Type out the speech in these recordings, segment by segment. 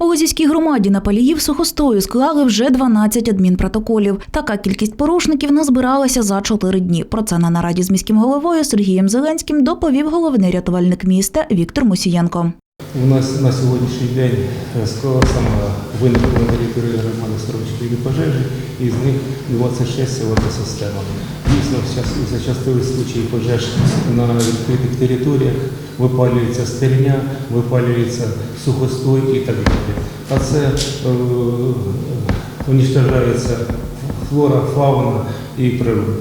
У Лозівській громаді на паліїв сухостою склали вже 12 адмінпротоколів. Така кількість порушників назбиралася за 4 дні. Про це на нараді з міським головою Сергієм Зеленським доповів головний рятувальник міста Віктор Мусієнко. У нас на сьогоднішній день е, саме виникли на території громади 44 пожежі, і з них 26 це водосистема. Зачастили случаї пожеж на відкритих територіях, випалюється стерня, випалюється сухостой і так далі. А це е, уничтожається флора, фауна і природа.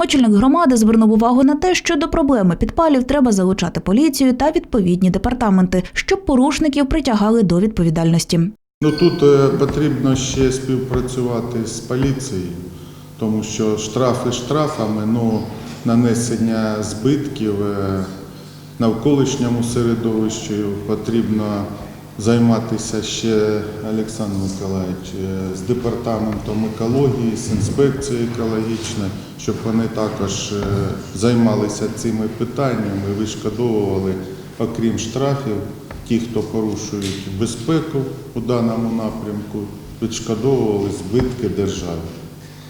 Очільник громади звернув увагу на те, що до проблеми підпалів треба залучати поліцію та відповідні департаменти, щоб порушників притягали до відповідальності. Ну тут е, потрібно ще співпрацювати з поліцією, тому що штрафи штрафами, ну нанесення збитків е, навколишньому середовищу потрібно займатися ще Олександр Миколаївич е, з департаментом екології, з інспекцією екологічною, щоб вони також е, займалися цими питаннями, вишкодовували, окрім штрафів, ті, хто порушують безпеку у даному напрямку, відшкодовували збитки державі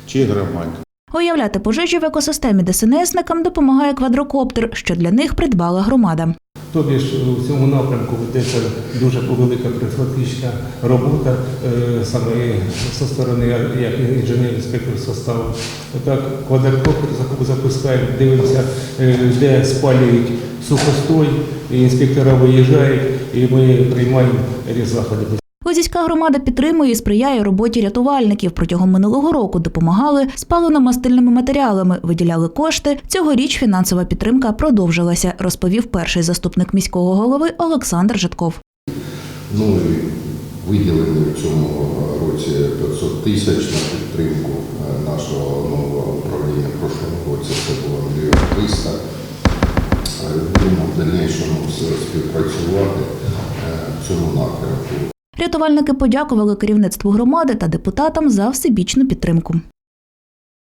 чи громаді. Уявляти пожежі в екосистемі ДСНСникам допомагає квадрокоптер, що для них придбала громада. Тобі ж у цьому напрямку ведеться дуже велика профілактична робота е, саме зі сторони як інженер-інспектор составу. Так, квадрокоптер запускаємо, дивимося, е, де спалюють сухостой, і інспектора виїжджають, і ми приймаємо ряд заходів. Лозівська громада підтримує і сприяє роботі рятувальників. Протягом минулого року допомагали з паливно-мастильними матеріалами, виділяли кошти. Цьогоріч фінансова підтримка продовжилася, розповів перший заступник міського голови Олександр Житков. Ну виділені в цьому році 500 тисяч на підтримку е, нашого нового управління. В прошлому році це було мільйон 300. Е, Будемо в дальнішому співпрацювати е, в цьому напрямку. Рятувальники подякували керівництву громади та депутатам за всебічну підтримку.